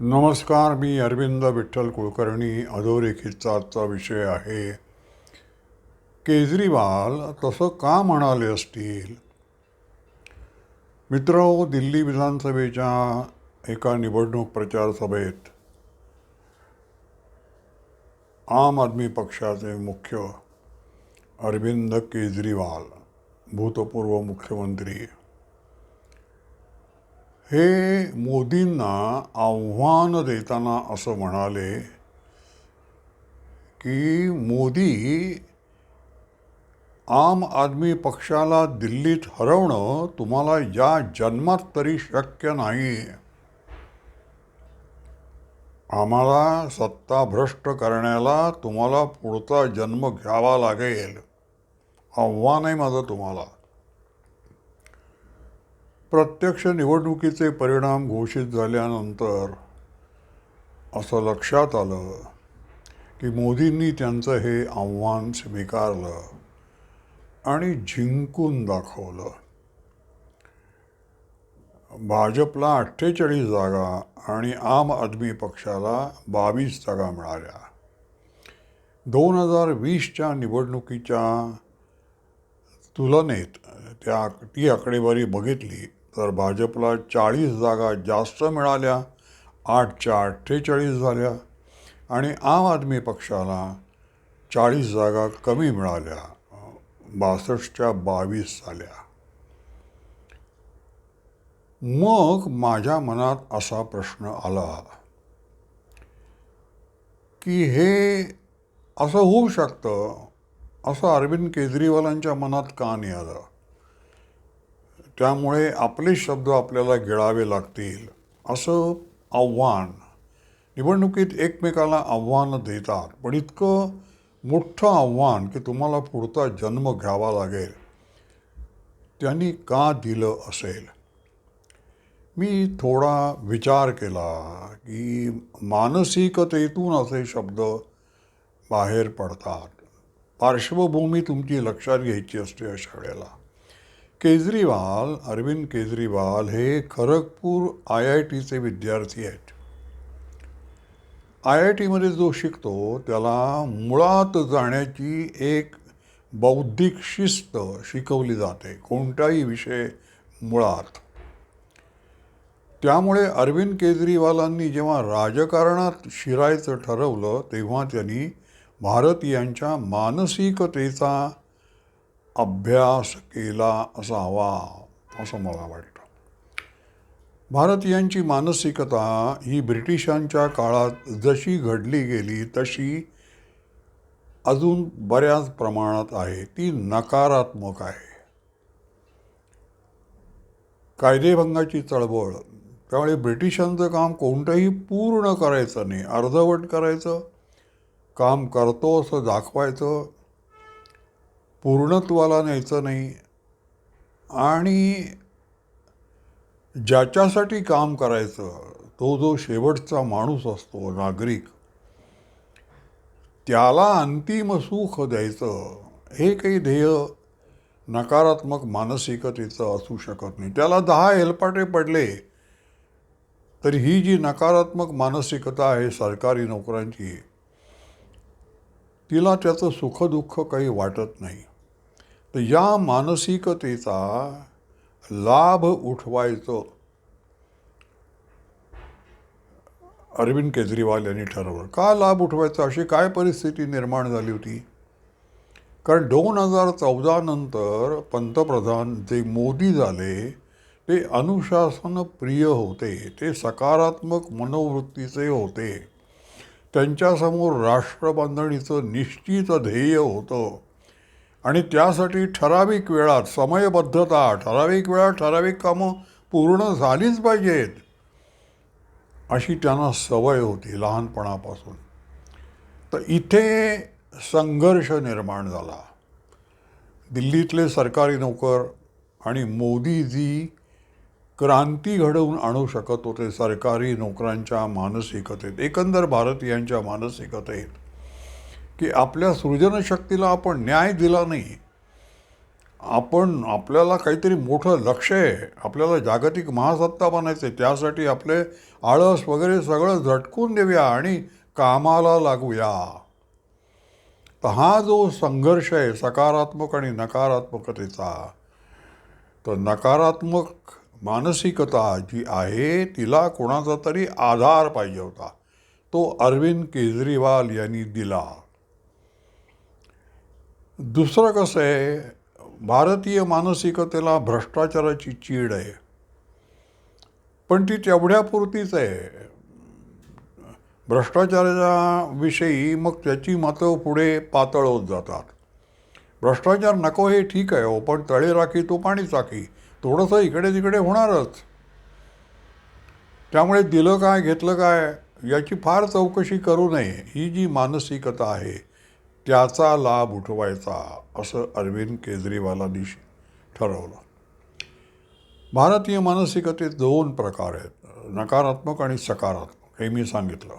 नमस्कार मी अरविंद विठ्ठल कुलकर्णी अधोरेखितचा आजचा विषय आहे. केजरीवाल तसं का म्हणाले असतील? मित्र हो, दिल्ली विधानसभेच्या एका निवडणूक प्रचार सभेत आम आदमी पक्षाचे मुख्य अरविंद केजरीवाल भूतपूर्व मुख्यमंत्री हे मोदींना आव्हान देताना असं म्हणाले की मोदी आम आदमी पक्षाला दिल्लीत हरवणं तुम्हाला या जन्मात तरी शक्य नाही. आम्हाला सत्ता भ्रष्ट करण्याला तुम्हाला पुढचा जन्म घ्यावा लागेल. आव्हान आहे माझं तुम्हाला. प्रत्यक्ष निवडणुकीचे परिणाम घोषित झाल्यानंतर असं लक्षात आलं की मोदींनी त्यांचं हे आव्हान स्वीकारलं आणि जिंकून दाखवलं. भाजपला अठ्ठेचाळीस जागा आणि आम आदमी पक्षाला बावीस जागा मिळाल्या. दोन हजार वीसच्या निवडणुकीच्या तुलनेत त्या ती आकडेवारी बघितली तर भाजपला चाळीस जागा जास्त मिळाल्या आठच्या अठ्ठेचाळीस झाल्या आणि आम आदमी पक्षाला चाळीस जागा कमी मिळाल्या बासष्टच्या बावीस झाल्या. मग माझ्या मनात असा प्रश्न आला की हे असं होऊ शकतं असं अरविंद केजरीवालांच्या मनात का नाही आलं? त्यामुळे आपले शब्द आपल्याला गिळावे लागतील असं आव्हान. निवडणुकीत एकमेकाला आव्हानं देतात पण इतकं मोठं आव्हान की तुम्हाला पुढचा जन्म घ्यावा लागेल. त्यांनी का दिलं असेल? मी थोडा विचार केला की मानसिकतेतून असे शब्द बाहेर पडतात. पार्श्वभूमी तुमची लक्षात घ्यायची असते अशा वेळेला केजरीवाल अरविंद केजरीवाल हे खरगपूर आय आय टीचे विद्यार्थी आहेत. आय आय टीमध्ये जो शिकतो त्याला मुळात जाण्याची एक बौद्धिक शिस्त शिकवली जाते कोणताही विषय मुळात. त्यामुळे अरविंद केजरीवालांनी जेव्हा राजकारणात शिरायचं ठरवलं तेव्हा त्यांनी भारतीयांच्या मानसिकतेचा अभ्यास केला असावा असं मला वाटतं. भारतीयांची मानसिकता ही ब्रिटिशांच्या काळात जशी घडली गेली तशी अजून बऱ्याच प्रमाणात आहे. ती नकारात्मक आहे. कायदेभंगाची चळवळ त्यामुळे ब्रिटिशांचं काम कोणतंही पूर्ण करायचं नाही. अर्धवट करायचं काम करतो असं दाखवायचं पूर्णत्वाला न्यायचं नाही. आणि ज्याच्यासाठी काम करायचं तो जो शेवटचा माणूस असतो नागरिक त्याला अंतिम सुख द्यायचं हे काही ध्येय नकारात्मक मानसिकतेचं असू शकत नाही. त्याला दहा हेलपाटे पडले तर ही जी नकारात्मक मानसिकता आहे सरकारी नोकऱ्यांची तिला त्याचं सुखदुःख काही वाटत नाही. तर या मानसिकतेचा लाभ उठवायचं. अरविंद केजरीवाल यांनी ठरवलं. का लाभ उठवायचा? अशी काय परिस्थिती निर्माण झाली होती? कारण दोन हजार चौदा नंतर पंतप्रधान जे मोदी झाले ते अनुशासन प्रिय होते ते सकारात्मक मनोवृत्तीचे होते. त्यांच्यासमोर राष्ट्रबांधणीचं निश्चित ध्येय होतं. आणि त्यासाठी ठराविक वेळात समयबद्धता ठराविक वेळात ठराविक कामं पूर्ण झालीच पाहिजेत अशी त्यांना सवय होती लहानपणापासून. तर इथे संघर्ष निर्माण झाला. दिल्लीतले सरकारी नोकर आणि मोदीजी क्रांती घडवून आणू शकत होते सरकारी नोकरांच्या मानसिकतेत एकंदर भारतीयांच्या मानसिकतेत. की आपल्या सृजनशक्तीला आपण न्याय दिला नाही. आपण आपल्याला काहीतरी मोठं लक्ष आहे आपल्याला जागतिक महासत्ता बनायचं आहे त्यासाठी आपले आळस वगैरे सगळं झटकून देऊया आणि कामाला लागूया. तर हा जो संघर्ष आहे सकारात्मक आणि नकारात्मकतेचा तर नकारात्मक मानसिकता जी आहे तिला कोणाचा तरी आधार पाहिजे होता. तो अरविंद केजरीवाल यांनी दिला. दुसरं कसं आहे भारतीय मानसिकतेला भ्रष्टाचाराची चीड आहे. पण ती तेवढ्यापुरतीच आहे. भ्रष्टाचाराच्या विषयी मग त्याची मतं पुढे पातळ होत जातात. भ्रष्टाचार नको हे ठीक आहे हो पण तळे राखी तो पाणी चाकी थोडंसं इकडे तिकडे होणारच. त्यामुळे दिलं काय घेतलं काय याची फार चौकशी करू नये ही जी मानसिकता आहे त्याचा लाभ उठवायचा असं अरविंद केजरीवालांनी ठरवलं. भारतीय मानसिकतेत दोन प्रकार आहेत नकारात्मक आणि सकारात्मक हे मी सांगितलं.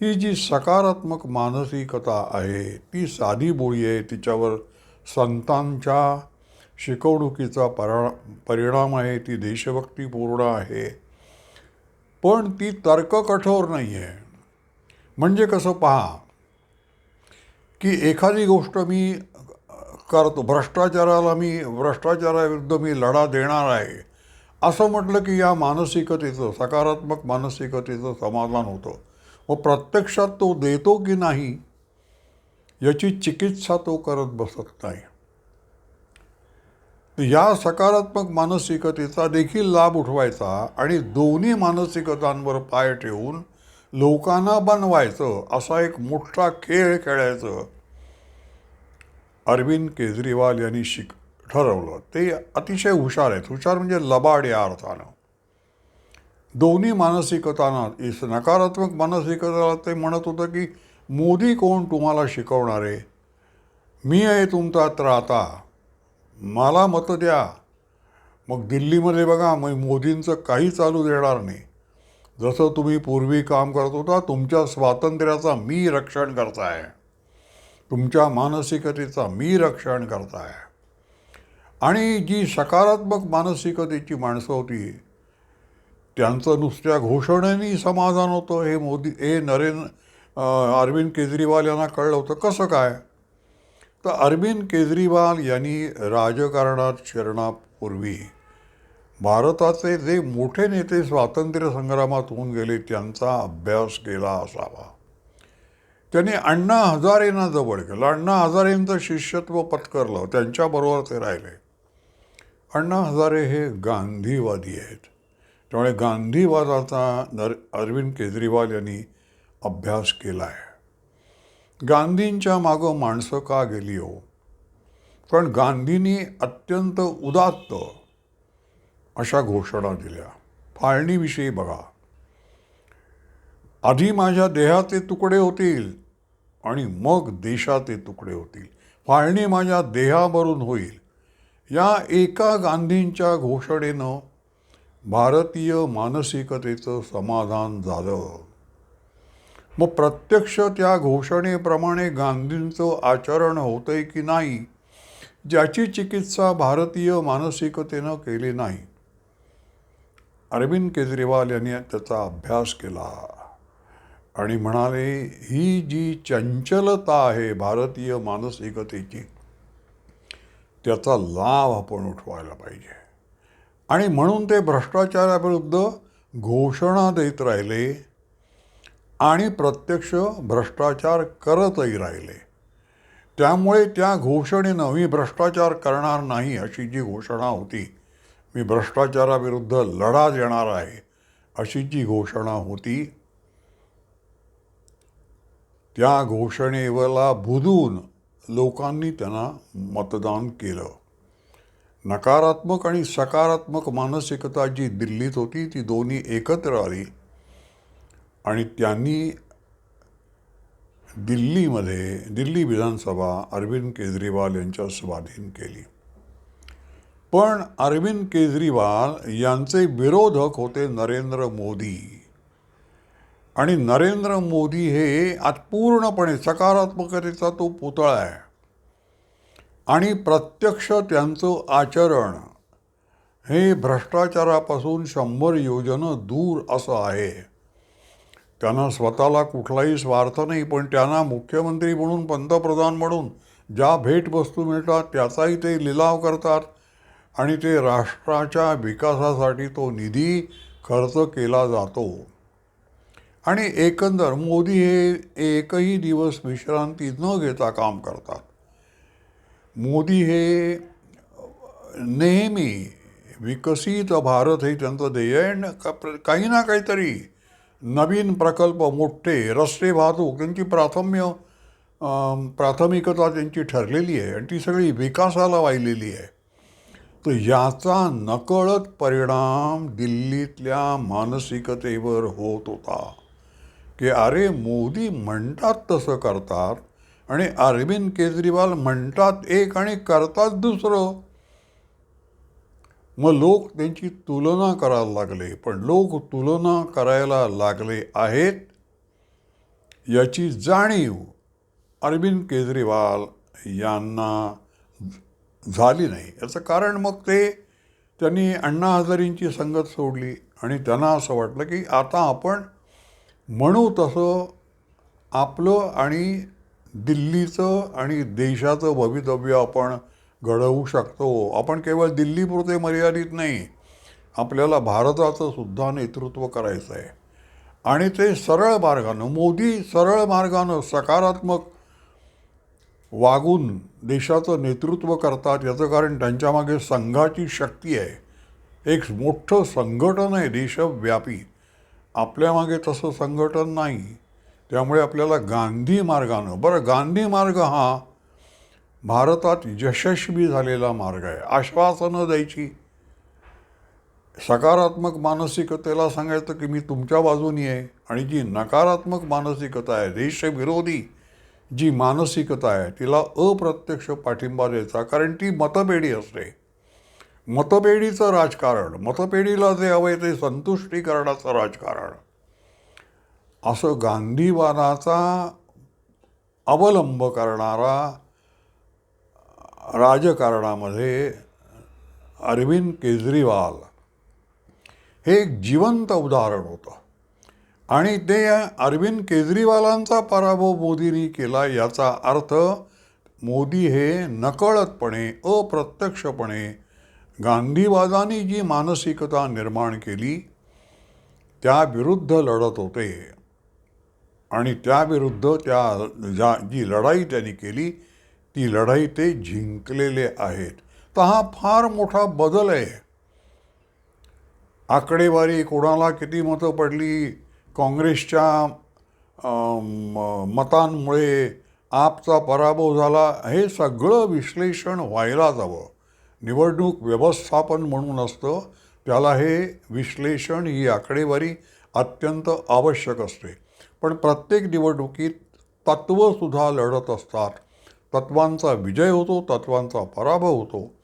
ही जी सकारात्मक मानसिकता आहे ती साधी बोळी आहे तिच्यावर संतांच्या शिकवणुकीचा परा परिणाम आहे ती देशभक्तीपूर्ण आहे. पण ती तर्ककठोर नाही आहे म्हणजे कसं पहा की एखादी गोष्ट मी करतो भ्रष्टाचाराला मी भ्रष्टाचाराविरुद्ध मी लढा देणार आहे. असं म्हटलं की या मानसिकतेचं सकारात्मक मानसिकतेचं समाधान होतं. व प्रत्यक्षात तो देतो की नाही याची चिकित्सा तो करत बसत नाही. या सकारात्मक मानसिकतेचा देखील लाभ उठवायचा आणि दोन्ही मानसिकतांवर पाय ठेवून लोकांना बनवायचं असा एक मोठा खेळ खेळायचं अरविंद केजरीवाल यांनी शिक ठरवलं. ते अतिशय हुशार आहेत. हुशार म्हणजे लबाड या अर्थानं. दोन्ही मानसिकतांना इस नकारात्मक मानसिकतेला ते म्हणत होतं की मोदी कोण तुम्हाला शिकवणारे? मी आहे तुमचा त्राता. मला मतं द्या. मग दिल्लीमध्ये बघा मग मोदींचं काही चालू देणार नाही. जसं तुम्ही पूर्वी काम करत होता तुमच्या स्वातंत्र्याचा मी रक्षण करताय. तुमच्या मानसिकतेचा मी रक्षण करताय. आणि जी सकारात्मक मानसिकतेची माणसं होती त्यांचं नुसत्या घोषणेनी समाधान होतं. हे मोदी हे नरेंद्र अरविंद केजरीवाल यांना कळलं होतं. कसं काय? तर अरविंद केजरीवाल यांनी राजकारणात शिरण्यापूर्वी भारताचे जे मोठे नेते स्वातंत्र्य संग्रामात होऊन गेले त्यांचा अभ्यास केला असावा. त्यांनी अण्णा हजारेंना जवळ केलं. अण्णा हजारेंचं शिष्यत्व पत्करलं. त्यांच्याबरोबर ते राहिले. अण्णा हजारे हे गांधीवादी आहेत. त्यामुळे गांधीवादाचा नर अरविंद केजरीवाल यांनी अभ्यास केला आहे. गांधींच्या मागं माणसं का गेली हो? पण गांधींनी अत्यंत उदात्त अशा घोषणा दिल्या. फाळणीविषयी बघा. आधी माझ्या देहाचे तुकडे होतील. आणि मग देशाचे तुकडे होतील. फाळणी माझ्या देहावरून होईल. या एका गांधींच्या घोषणेनं भारतीय मानसिकतेचं समाधान झालं. मग प्रत्यक्ष त्या घोषणेप्रमाणे गांधींचं आचरण होतंय की नाही ज्याची चिकित्सा भारतीय मानसिकतेनं केली नाही? अरविंद केजरीवाल यांनी त्याचा अभ्यास केला. आणि म्हणाले ही जी चंचलता आहे भारतीय मानसिकतेची त्याचा लाभ आपण उठवायला पाहिजे. आणि म्हणून ते भ्रष्टाचाराविरुद्ध घोषणा देत राहिले आणि प्रत्यक्ष भ्रष्टाचार करतही राहिले. त्यामुळे त्या घोषणेनं मी भ्रष्टाचार करणार नाही अशी जी घोषणा होती मी भ्रष्टाचाराविरुद्ध लढा देणार आहे अशी जी घोषणा होती त्या घोषणेवरला बुधून लोकांनी त्यांना मतदान केलं. नकारात्मक आणि सकारात्मक मानसिकता जी दिल्लीत होती ती दोन्ही एकत्र आली. आणि त्यांनी दिल्लीमध्ये दिल्ली विधानसभा अरविंद केजरीवाल यांच्या स्वाधीन केली. पण अरविंद केजरीवाल यांचे विरोधक होते नरेंद्र मोदी. आणि नरेंद्र मोदी हे आज पूर्णपणे सकारात्मकतेचा तो पुतळा आहे. आणि प्रत्यक्ष त्यांचं आचरण हे भ्रष्टाचारापासून शंभर योजनं दूर असं आहे. त्यांना स्वतःला कुठलाही स्वार्थ नाही पण त्यांना मुख्यमंत्री म्हणून पंतप्रधान म्हणून ज्या भेटवस्तू मिळतात त्याचाही ते लिलाव करतात आणि ते राष्ट्राच्या विकासासाठी तो निधी खर्च केला जातो. आणि एकंदर मोदी हे एकही दिवस विश्रांती न घेता काम करतात. मोदी हे नेहमी विकसित भारत हे त्यांचं ध्येय आहे. आणि काही ना काहीतरी नवीन प्रकल्प मोठे रस्ते वाहतूक त्यांची प्राथम्य प्राथमिकता त्यांची ठरलेली आहे आणि ती सगळी विकासाला वाहिलेली आहे. तर याचा नकळत परिणाम दिल्लीतल्या मानसिकतेवर होत होता. की अरे मोदी म्हणतात तसं करतात आणि अरविंद केजरीवाल म्हणतात एक आणि करतात दुसरं. मग लोक त्यांची तुलना करायला लागले पण लोक तुलना करायला लागले आहेत याची जाणीव अरविंद केजरीवाल यांना झाली नाही. याचं कारण मग ते त्यांनी अण्णा हजारींची संगत सोडली आणि त्यांना असं वाटलं की आता आपण म्हणू तसं आपलं आणि दिल्लीचं आणि देशाचं भवितव्य आपण घडवू शकतो. आपण केवळ दिल्लीपुरते मर्यादित नाही आपल्याला भारताचं सुद्धा नेतृत्व करायचं आहे आणि ते सरळ मार्गानं मोदी सरळ मार्गानं सकारात्मक वागून देशाचं नेतृत्व करतात याचं कारण त्यांच्यामागे संघाची शक्ती आहे. एक मोठं संघटन आहे देशव्यापी. आपल्यामागे तसं संघटन नाही त्यामुळे आपल्याला गांधी मार्गानं बरं गांधी मार्ग हा भारतात यशस्वी झालेला मार्ग आहे आश्वासनं द्यायची. सकारात्मक मानसिकतेला सांगायचं की मी तुमच्या बाजूनी आहे आणि जी नकारात्मक मानसिकता आहे देशविरोधी जी मानसिकता आहे तिला अप्रत्यक्ष पाठिंबा द्यायचा कारण ती मतपेढी असते. मतपेढीचं राजकारण मतपेढीला जे हवं ते संतुष्टीकरणाचं राजकारण. असं गांधीवादाचा अवलंब करणारा राजकारणामध्ये अरविंद केजरीवाल हे एक जिवंत उदाहरण होतं. आणि ते अरविंद केजरीवालांचा पराभव मोदींनी केला याचा अर्थ मोदी हे नकळतपणे अप्रत्यक्षपणे गांधीवादाने जी मानसिकता निर्माण केली त्याविरुद्ध लढत होते. आणि त्याविरुद्ध त्या ज्या जी लढाई त्यांनी केली ती लढाई ते जिंकलेले आहेत. तर हा फार मोठा बदल आहे. आकडेवारी कोणाला किती मतं पडली? काँग्रेसच्या मतांमुळे आपचा पराभव झाला. हे सगळं विश्लेषण व्हायलाच हवं. निवडणूक व्यवस्थापन म्हणून असतं त्याला हे विश्लेषण ही आकडेवारी अत्यंत आवश्यक असते. पण प्रत्येक निवडणुकीत तत्त्वसुद्धा लढत असतात. तत्वांचा विजय होतो तत्वांचा पराभव होतो.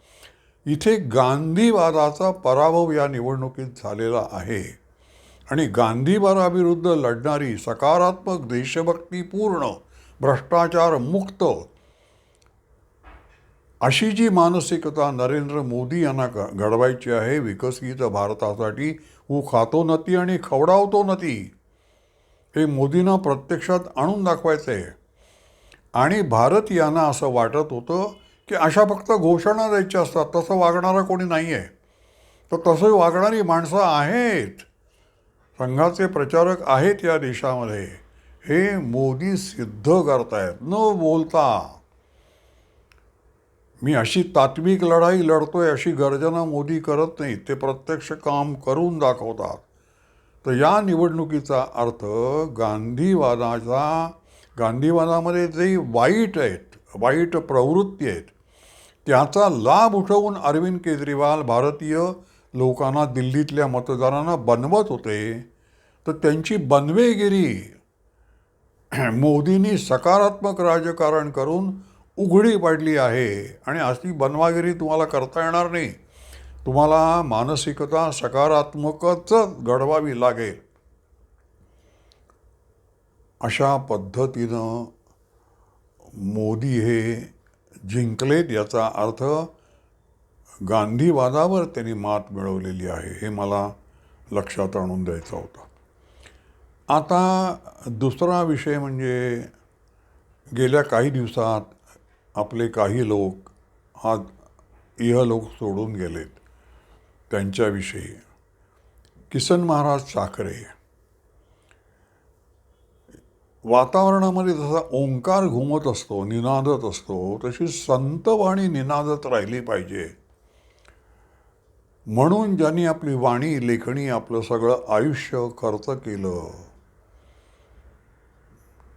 इथे गांधीवादाचा पराभव या निवडणुकीत झालेला आहे. आणि गांधीवादाविरुद्ध लढणारी सकारात्मक देशभक्तीपूर्ण भ्रष्टाचार मुक्त अशी जी मानसिकता नरेंद्र मोदी यांना घडवायची आहे. विकसित भारतासाठी ऊ खातो नती आणि खवडावतो नती. हे मोदींना प्रत्यक्षात आणून दाखवायचं आहे आणि भारत यांना असं वाटत होतं की अशा फक्त घोषणा द्यायच्या असतात. तसं वागणारा कोणी नाही आहे तर तसं वागणारी माणसं आहेत. संघाचे प्रचारक आहेत या देशामध्ये. हे मोदी सिद्ध करतायत. न बोलता. मी अशी तात्विक लढाई लढतोय अशी गर्जना मोदी करत नाहीत ते प्रत्यक्ष काम करून दाखवतात. तर या निवडणुकीचा अर्थ गांधीवादाचा गांधीवादामध्ये जे वाईट आहेत वाईट प्रवृत्ती आहेत त्याचा लाभ उठवून अरविंद केजरीवाल भारतीय लोकांना दिल्लीतल्या मतदारांना बनवत होते. तर त्यांची बनवेगिरी मोदींनी सकारात्मक राजकारण करून उघडी पाडली आहे आणि अशी बनवागिरी तुम्हाला करता येणार नाही. तुम्हाला मानसिकता सकारात्मकच घडवावी लागेल. अशा पद्धतीनं मोदी हे जिंकलेत याचा अर्थ गांधीवादावर त्यांनी मात मिळवलेली आहे हे मला लक्षात आणून द्यायचा होता. आता दुसरा विषय म्हणजे गेल्या काही दिवसात आपले काही लोक हा इहलोक सोडून गेलेत त्यांच्याविषयी. किसन महाराज साखरे वातावरणामध्ये जसा ओंकार घुमत असतो निनादत असतो तशी संतवाणी निनादत राहिली पाहिजे. म्हणून ज्यांनी आपली वाणी लेखणी आपलं सगळं आयुष्य खर्च केलं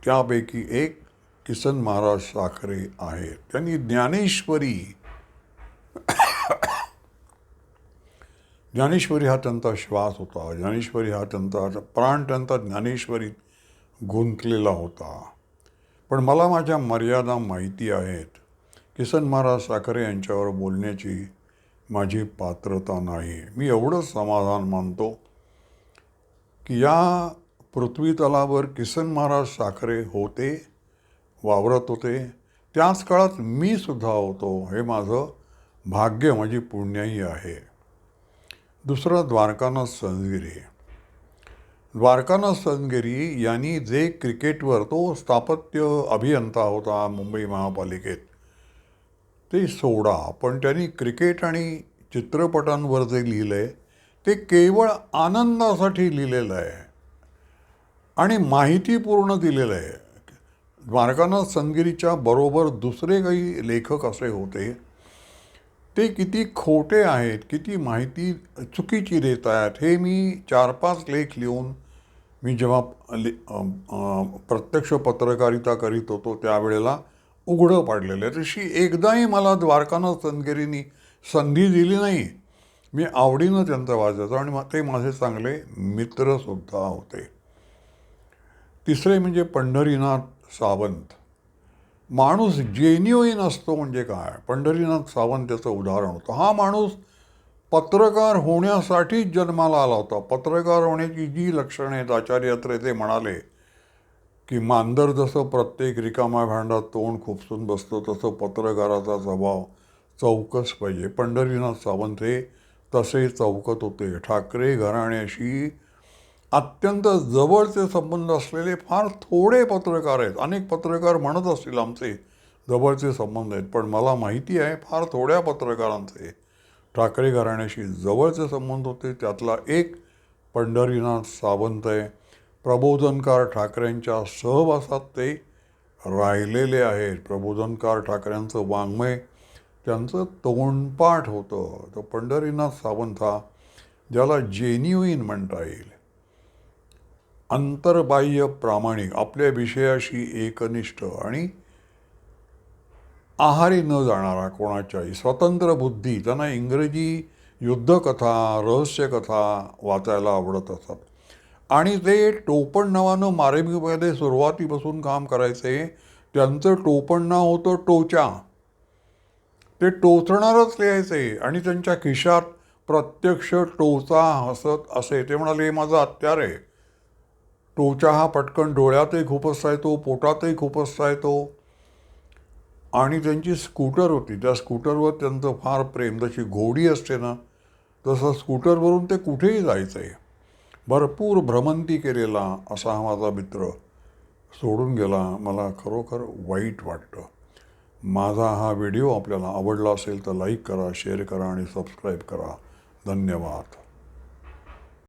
त्यापैकी एक किसन महाराज साखरे आहेत त्यांनी ज्ञानेश्वरी ज्ञानेश्वरी हा त्यांचा श्वास होता. ज्ञानेश्वरी हा त्यांचा प्राण त्यांचा ज्ञानेश्वरीत गुंतलेला होता. पण मला माझ्या मर्यादा माहिती आहेत. किसन महाराज साखरे यांच्यावर बोलण्याची माझी पात्रता नाही. मी एवढंच समाधान मानतो की या पृथ्वीतलावर किसन महाराज साखरे होते वावरत होते. त्याच काळात मी सुद्धा होतो हे माझं भाग्य माझी पुण्याही आहे. दुसरं द्वारकानाथ संजगिरी द्वारकानाथ संजगिरी यांनी जे क्रिकेटवर तो स्थापत्य अभियंता होता मुंबई महापालिकेत. ते सोडा पण त्यांनी क्रिकेट आणि चित्रपटांवर जे लिहिलं आहे ते केवळ आनंदासाठी लिहिलेलं आहे. आणि माहितीपूर्ण दिलेलं आहे. द्वारकानाथ संगिरीच्या बरोबर दुसरे काही लेखक असे होते. ते किती खोटे आहेत किती माहिती चुकीची देत आहेत हे मी चार पाच लेख लिहून मी जेव्हा ले प्रत्यक्ष पत्रकारिता करीत होतो त्यावेळेला उघडं पाडलेलं आहे. तशी एकदाही मला द्वारकानाथ संगिरीनी संधी दिली नाही. मी आवडीनं त्यांचं वाचायचो आणि ते माझे चांगले मित्रसुद्धा होते. तिसरे म्हणजे पंढरीनाथ सावंत. माणूस जेन्युईन असतो म्हणजे काय? पंढरीनाथ सावंत त्याचं उदाहरण होतं. हा माणूस पत्रकार होण्यासाठीच जन्माला आला होता. पत्रकार होण्याची जी लक्षणं आहेत आचार्य अत्रे ते म्हणाले की मांजर जसं प्रत्येक रिकामा भांडात तोंड खुपसून बसतो तसं पत्रकाराचा स्वभाव चौकस पाहिजे. पंढरीनाथ सावंत हे तसे चौकत होते. ठाकरे घराण्याशी अत्यंत जवळचे संबंध असलेले फार थोडे पत्रकार आहेत. अनेक पत्रकार म्हणत असतील आमचे जवळचे संबंध आहेत. पण मला माहिती आहे फार थोड्या पत्रकारांचे. ठाकरे घराण्याशी जवळचे संबंध होते. त्यातला एक पंढरीनाथ सावंत आहे. प्रबोधनकार ठाकरेंच्या सहवासात ते राहिलेले आहेत. प्रबोधनकार ठाकरेंचं वाङ्मय त्यांचं तोंडपाठ होतं. तर पंढरीनाथ सावंत हा ज्याला जेन्युईन म्हणता येईल. अंतर्बाह्य प्रामाणिक आपल्या विषयाशी एकनिष्ठ आणि आहारी न जाणारा कोणाच्याही स्वतंत्र बुद्धी त्यांना इंग्रजी युद्धकथा रहस्यकथा वाचायला आवडत असतात. आणि ते टोपण नावानं मारेमीमध्ये सुरुवातीपासून काम करायचे त्यांचं टोपण नाव होतं टोचा. ते टोचणारच लिहायचे आणि त्यांच्या खिशात प्रत्यक्ष टोचा हसत असे. ते म्हणाले "हे माझं हत्यार आहे. टोचा हा पटकन डोळ्यातही खुपसता येतो पोटातही खुपसता येतो. आणि त्यांची स्कूटर होती. त्या स्कूटरवर त्यांचं फार प्रेम. जशी घोडी असते ना तसं स्कूटरवरून ते कुठेही जायचं आहे भरपूर भ्रमंती केलेला असा हा माझा मित्र सोडून गेला. मला खरोखर वाईट वाटतं. माझा हा व्हिडिओ आपल्याला आवडला असेल तर लाईक करा शेअर करा आणि सबस्क्राईब करा. धन्यवाद.